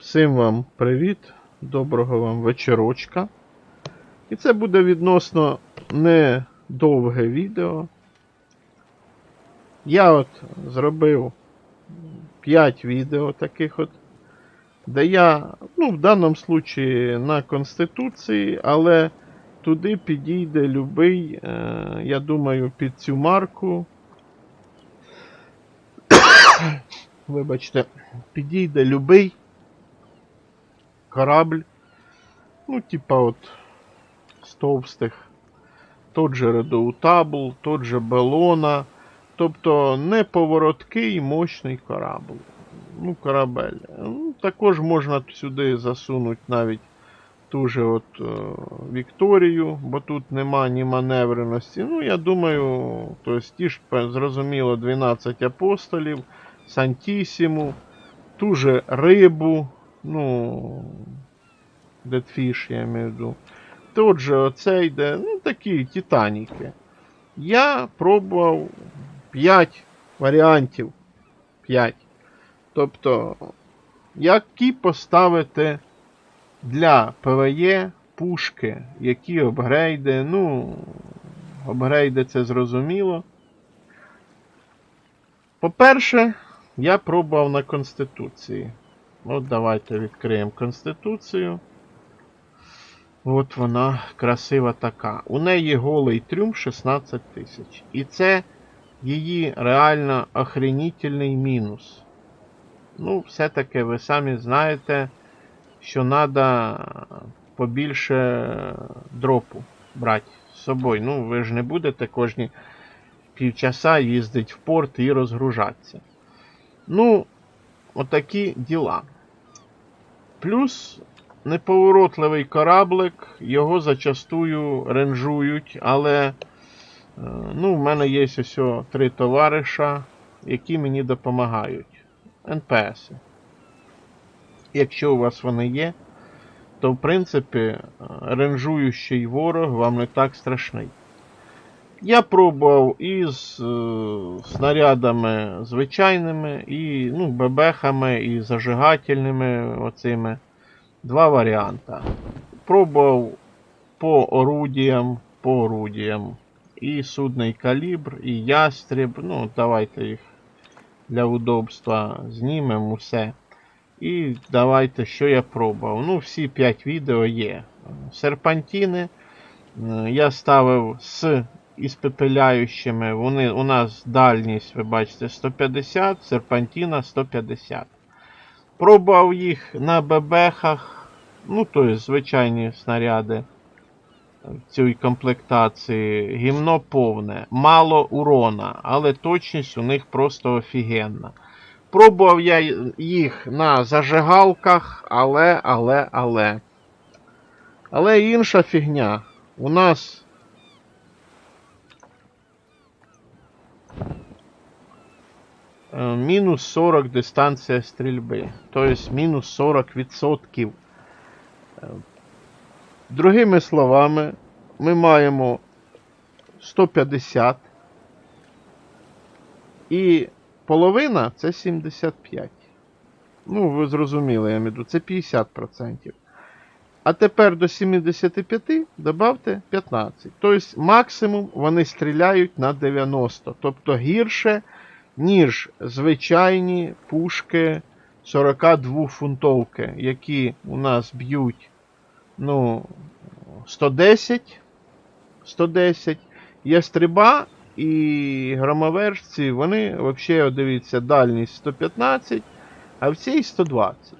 Всім вам привіт, доброго вам вечорочка. І це буде відносно не довге відео. Я от зробив 5 відео таких от, де я, ну, в даному случаї на Конституції, але туди підійде любий, е, я думаю, під цю марку. Вибачте, підійде любий корабль. Ну, типа от з товстих. Тот же Редоутабл, тот же Белона. Тобто неповороткий мощний корабль. Ну, корабель. Ну, також можна сюди засунути навіть ту же от е, Вікторію, бо тут нема ні маневреності. Ну, я думаю, то ті ж зрозуміло 12 апостолів, Сантісіму, ту же рибу, ну, Deadfish, я маю в виду. Тот же оцей, де, ну, такі Титаніки. Я пробував 5 варіантів. 5. Тобто, які поставити для ПВЕ пушки, які апгрейди, ну, апгрейди це зрозуміло. По-перше, я пробував на Конституції. От давайте відкриємо Конституцію. От вона красива така. У неї голий трюм 16 тисяч. І це її реально охренітельний мінус. Ну, все-таки ви самі знаєте, що треба побільше дропу брати з собою. Ну, ви ж не будете кожні півчаса їздити в порт і розгружатися. Ну, отакі діла. Плюс неповоротливий кораблик, його зачастую ренжують, але е, ну, в мене є ось три товариша, які мені допомагають. НПС. Якщо у вас вони є, то в принципі е, ренжуючий ворог вам не так страшний. Я пробував із е, снарядами звичайними, і ну, бебехами, і зажигательними оцими. Два варіанти. Пробував по орудіям, по орудіям. І судний калібр, і ястріб. Ну, давайте їх для удобства знімемо все. І давайте, що я пробував. Ну, всі 5 відео є. Серпантіни. Е, Я ставив з іспепеляючими. Вони, у нас дальність, ви бачите, 150, серпантіна 150. Пробував їх на бебехах, ну, тобто звичайні снаряди цій комплектації. Гімно повне, мало урона, але точність у них просто офігенна. Пробував я їх на зажигалках, але, але, але. Але інша фігня. У нас. Мінус 40 дистанція стрільби. Тобто мінус 40%. Е, Другими словами, ми маємо 150. І половина це 75. Ну, ви зрозуміли, я маю це 50%. А тепер до 75 додавте 15. Тобто максимум вони стріляють на 90. Тобто гірше, ніж звичайні пушки 42 фунтовки, які у нас б'ють ну, 110. 110. Є стріба і громовержці, вони взагалі, дивіться, дальність 115, а в цій 120.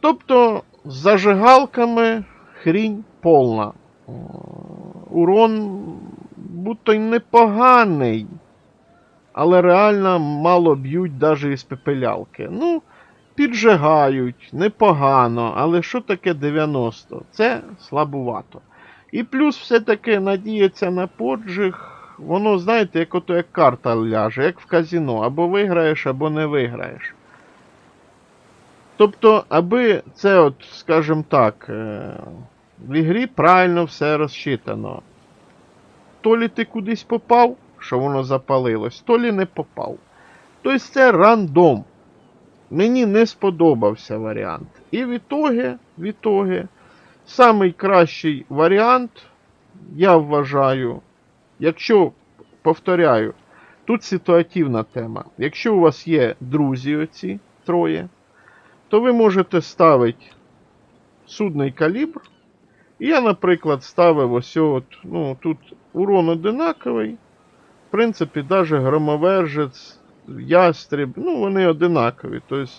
Тобто з зажигалками хрінь повна. Урон будто й непоганий, але реально мало б'ють навіть із пепелялки. Ну, піджигають, непогано, але що таке 90? Це слабувато. І плюс все-таки надіятися на поджиг, воно, знаєте, як ото як карта ляже, як в казіно. Або виграєш, або не виграєш. Тобто, аби це, от, скажімо так, е, в ігрі правильно все розчитано. То лі ти кудись попав, що воно запалилось, то лі не попав. Тобто це рандом. мені не сподобався варіант. І в ітоги, в ітоги, самий кращий варіант, я вважаю, якщо, повторяю, тут ситуативна тема. Якщо у вас є друзі оці троє, то ви можете ставити судний калібр. І Я, наприклад, ставив ось от, ну, тут урон одинаковий. Принципі, навіть громовержець, ястреб, ну, вони одинакові. Тобто,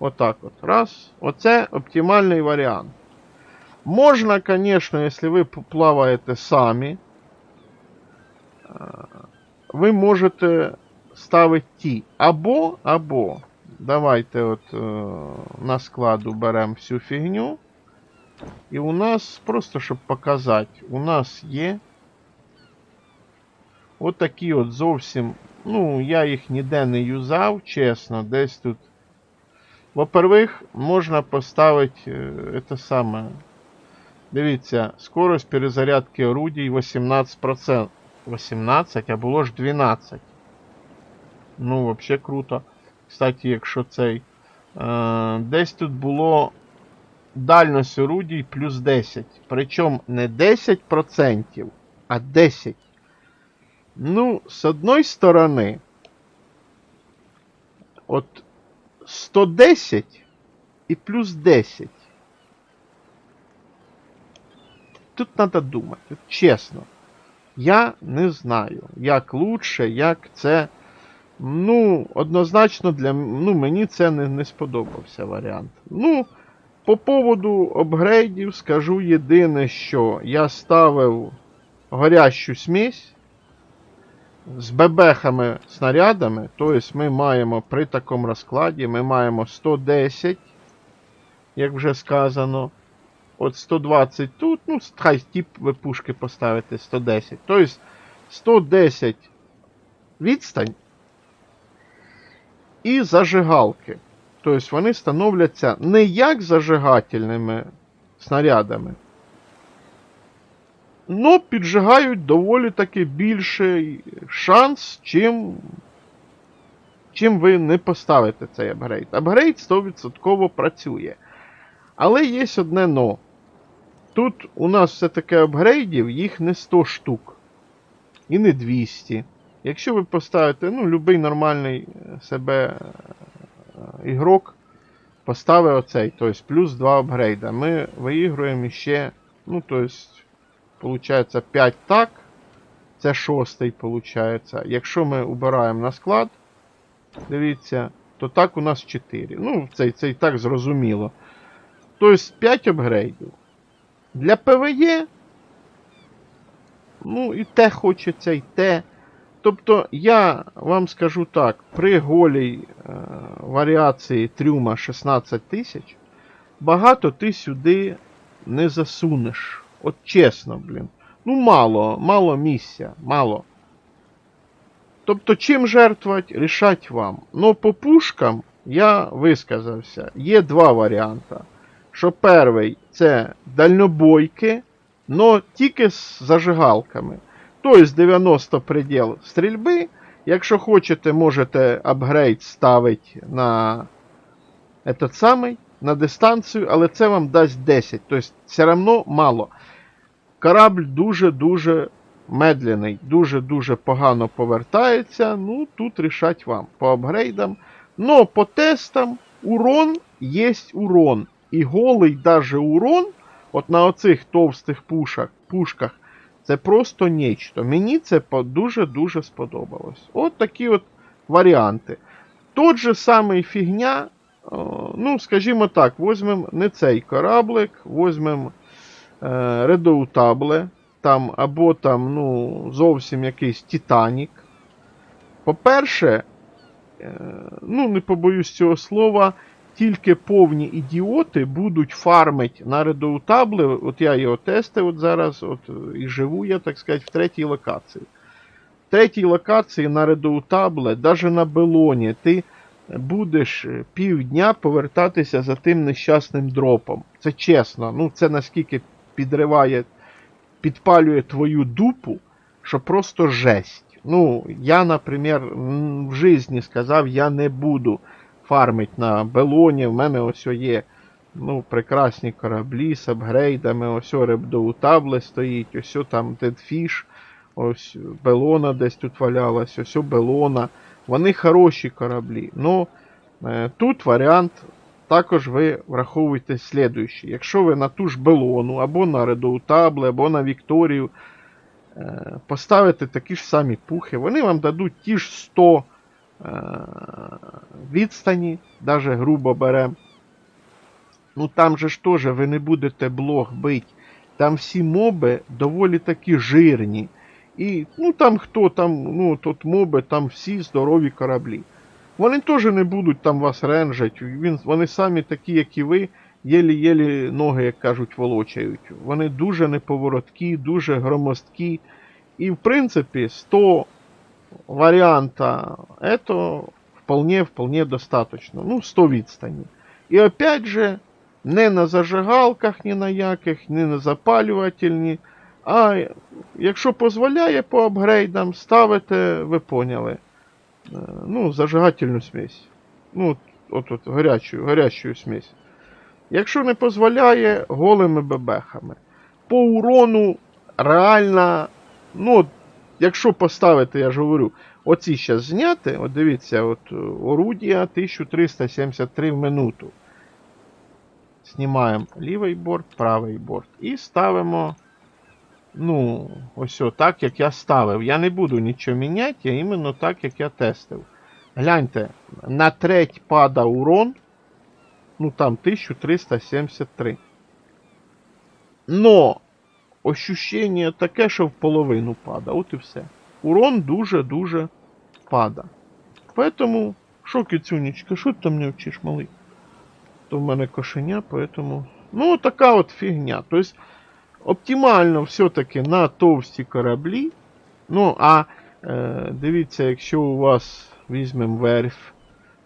отак от. Раз. Оце оптимальний варіант. Можна, звісно, якщо ви плаваєте самі, е, ви можете ставити ті. Або, або. Давайте от е, на складу беремо всю фігню. І у нас, просто щоб показати, у нас є от такі от зовсім. Ну, я їх ніде не юзав, чесно, десь тут. Во-первых, можна поставити е, це саме. Дивіться, скорость перезарядки орудій 18%. 18, а було ж 12. Ну, взагалі круто. Кстати, якщо цей. Е, десь тут було дальність орудій плюс 10. Причому не 10%, а 10. Ну, з одної сторони, от 110 і плюс 10. Тут треба думати, от чесно. Я не знаю, як лучше, як це. Ну, однозначно для ну, мені це не, не сподобався варіант. Ну, по поводу апгрейдів скажу єдине, що я ставив горящу смесь з бебехами снарядами. Тобто ми маємо при такому розкладі ми маємо 110, як вже сказано. От 120 тут, ну, хай ви пушки поставите 110. Тобто 110 відстань і зажигалки. Тобто вони становляться не як зажигательними снарядами, но піджигають доволі таки більший шанс, чим, чим ви не поставите цей апгрейд. Апгрейд 100% працює. Але є одне но. Тут у нас все-таки апгрейдів, їх не 100 штук. І не 200. Якщо ви поставите, ну, будь-який нормальний себе е, ігрок поставив оцей, тобто плюс 2 апгрейда. Ми виігруємо ще, ну, тобто, виходить 5 так. Це шостий, виходить. Якщо ми убираємо на склад, дивіться, то так у нас 4. Ну, це, це і так зрозуміло. Тобто 5 апгрейдів. Для ПВЕ, ну, і те хочеться, і те. Тобто, я вам скажу так, при голій е, варіації трюма 16 тисяч, багато ти сюди не засунеш. От чесно, блін. Ну, мало, мало місця, мало. Тобто, чим жертвувати, рішать вам. Ну, по пушкам я висказався. Є два варіанти. Що перший це дальнобойки, но тільки з зажигалками. Тобто 90 предел стрільби. Якщо хочете, можете апгрейд ставити на этот самий, на дистанцію, але це вам дасть 10. Тобто, все одно мало. Корабль дуже-дуже медленний, дуже-дуже погано повертається. Ну, тут рішать вам по апгрейдам. Но по тестам урон є урон. І голий даже урон, от на оцих товстих пушах, пушках, це просто нечто. Мені це дуже-дуже сподобалось. От такі от варіанти. Тот же самий фігня, ну, скажімо так, візьмемо не цей кораблик, візьмемо е, редоутабле, там, або там, ну, зовсім якийсь Титанік. По-перше, е, ну, не побоюсь цього слова, тільки повні ідіоти будуть фармити на редоутабли. От я його тестив от зараз, от, і живу я, так сказати, в третій локації. В третій локації на редоутабле, навіть на белоні, ти будеш півдня повертатися за тим нещасним дропом. Це чесно, ну це наскільки підриває, підпалює твою дупу, що просто жесть. Ну, я, наприклад, в житті сказав, я не буду фармить на Белоні. В мене ось є ну, прекрасні кораблі з апгрейдами. Ось Ребдоутабле стоїть, ось там Дедфіш, ось Белона десь тут валялась, ось Белона. Вони хороші кораблі. Ну, е, тут варіант також ви враховуєте слідуючий. Якщо ви на ту ж Белону, або на Редоутабле, або на Вікторію е, поставите такі ж самі пухи, вони вам дадуть ті ж 100 е, відстані, навіть грубо беремо. Ну там же ж теж ви не будете блок бить. Там всі моби доволі такі жирні. І ну там хто там, ну тут моби, там всі здорові кораблі. Вони теж не будуть там вас ренжать. Він, вони самі такі, як і ви, єлі-єлі ноги, як кажуть, волочають. Вони дуже неповороткі, дуже громоздкі. І в принципі, 100 варіанта это вполне, вполне достаточно. Ну, 100 відстані. І опять же, не на зажигалках ні на яких, не на запалювательні. А якщо дозволяє по апгрейдам, ставите, ви поняли. е, Ну, зажигательну смесь. Ну, от, от, гарячу, гарячу смесь. Якщо не дозволяє, голими бебехами. По урону реально, ну, якщо поставити, я ж говорю, оці зараз зняти, от дивіться, от орудія 1373 в минуту. Знімаємо лівий борт, правий борт. І ставимо. Ну, ось так, як я ставив. Я не буду нічого міняти, а іменно так, як я тестив. Гляньте, на треть пада урон. Ну там 1373. Но ощущення таке, що в половину пада. От і все. Урон дуже-дуже пада. Поэтому, що кицюнечка, що ти там не вчиш, малий? То в мене кошеня, поэтому. Ну, така от фігня. Тобто, оптимально все-таки на товсті кораблі. Ну, а е, дивіться, якщо у вас візьмемо верф,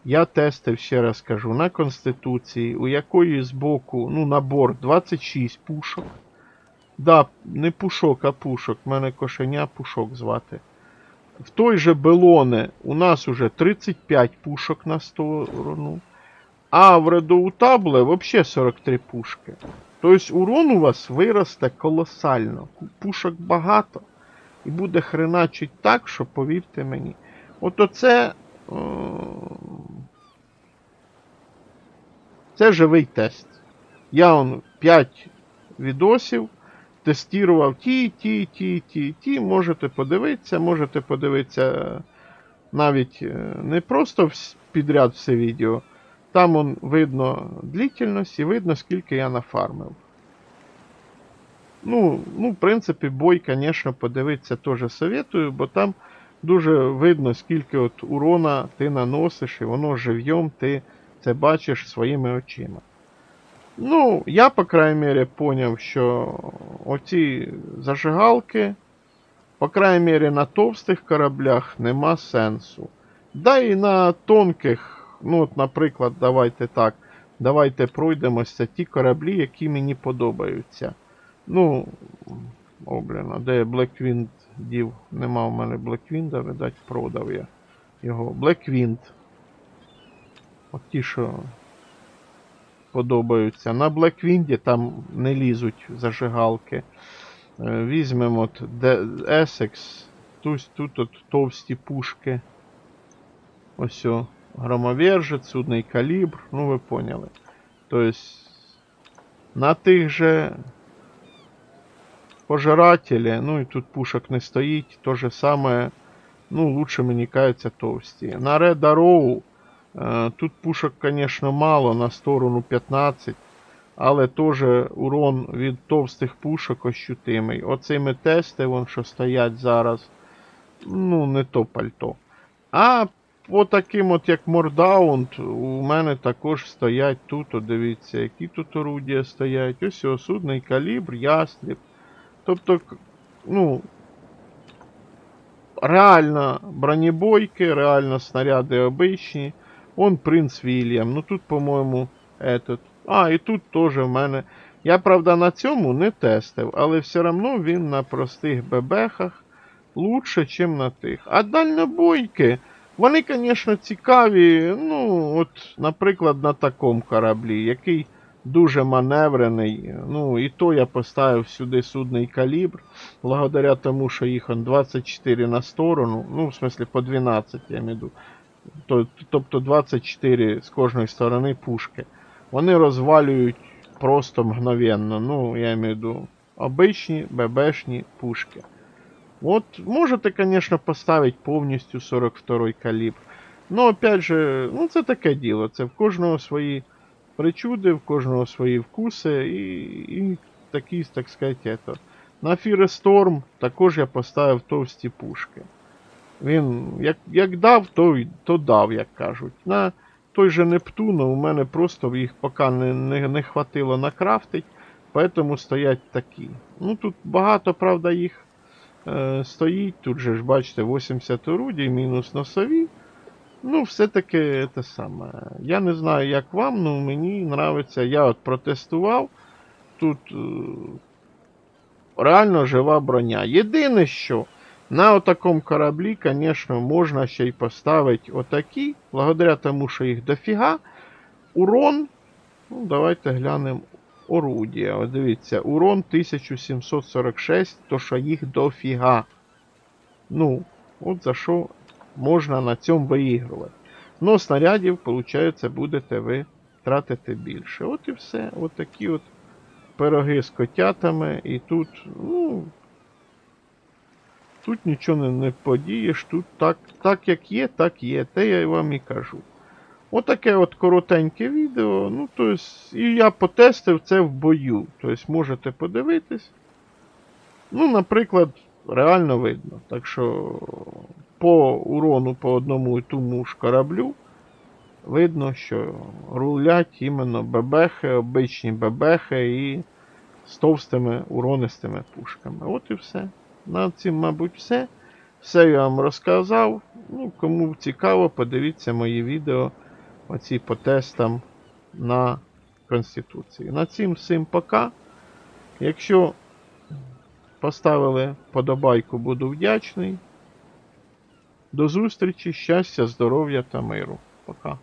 я тестив, ще раз кажу, на Конституції, у якої збоку, ну, на борт 26 пушок. Да, не пушок, а пушок. В мене кошеня пушок звати. В той же Белоне у нас уже 35 пушок на сторону. А в Редоутабле взагалі 43 пушки. Тобто урон у вас виросте колосально. Пушок багато. І буде хреначить так, що повірте мені. От оце. е, Це живий тест. Я он 5 відосів тестував ті, ті, ті, ті, ті. Можете подивитися, можете подивитися навіть е, не просто підряд все відео. Там он видно длительність і видно, скільки я нафармив. Ну, ну, в принципі, бой, звісно, подивитися теж советую, бо там дуже видно, скільки от урона ти наносиш, і воно живьом ти це бачиш своїми очима. Ну, я, по крайней мере, поняв, що оці зажигалки, по крайней мере, на товстих кораблях нема сенсу. Да і на тонких, ну, от, наприклад, давайте так, давайте пройдемося ті кораблі, які мені подобаються. Ну, о, блін, а де Blackwind дів? Нема в мене Blackwind, видать, продав я його. Blackwind. От ті, що подобаються. На Blackwind там не лізуть зажигалки. Е, Візьмемо от Essex. Тут, тут от товсті пушки. Ось о, громовержець, судний калібр, ну ви поняли. Тобто на тих же пожирателі, ну і тут пушок не стоїть, то же саме, ну, лучше мені каються товсті. На Red Arrow е, тут пушок, звісно, мало, на сторону 15, але теж урон від товстих пушок ощутимий. Оцими тести, вон, що стоять зараз, ну, не то пальто. А по таким от як Мордаунд, у мене також стоять тут, от дивіться, які тут орудія стоять. Ось його судний калібр, ястріб. Тобто, ну, реально бронебойки, реально снаряди обичні. Он принц Вільям. Ну тут, по-моєму, этот. А, і тут теж в мене. Я, правда, на цьому не тестив, але все одно він на простих бебехах лучше, ніж на тих. А дальнобойки, Вони, звісно, цікаві. Ну, от, наприклад, на такому кораблі, який дуже маневрений. Ну, і то я поставив сюди судний калібр, благодаря тому, що їх он 24 на сторону, ну, в смислі по 12, я. То- Тобто 24 з кожної сторони пушки. Вони розвалюють просто мгновенно. Ну, я маю обичні ББшні пушки. От можете, звісно, поставити повністю 42 й калібр. Ну, опять же, ну це таке діло. Це в кожного свої причуди, в кожного свої вкуси і, і такі, так сказати, ето. На Firestorm також я поставив товсті пушки. Він як, як дав, то, то дав, як кажуть. На той же Нептун у мене просто їх поки не, не, не хватило накрафтить, поэтому стоять такі. Ну тут багато, правда, їх стоїть. Тут же ж бачите 80 орудій, мінус носові. Ну, все-таки те саме. Я не знаю, як вам, але мені нравиться. Я от протестував. Тут е, реально жива броня. Єдине, що на отакому кораблі, звісно, можна ще й поставити отакі, благодаря тому, що їх дофіга. Урон. Ну, давайте глянемо орудія. От дивіться, урон 1746, то що їх дофіга. Ну, от за що можна на цьому виігрувати. Ну, снарядів, виходить, будете ви тратити більше. От і все. От такі от пироги з котятами. І тут, ну. Тут нічого не, не подієш, тут так, так як є, так є. Те я вам і кажу. Отаке от коротеньке відео. Ну, то есть, і я потестив це в бою. Тобто можете подивитись. Ну, наприклад, реально видно. Так що по урону по одному і тому ж кораблю видно, що рулять іменно бебехи, обичні бебехи і з товстими уронистими пушками. От і все. На цим, мабуть, все. Все я вам розказав. Ну, кому цікаво, подивіться мої відео оці по тестам на Конституції. На цим всім пока. Якщо поставили подобайку, буду вдячний. До зустрічі, щастя, здоров'я та миру. Пока.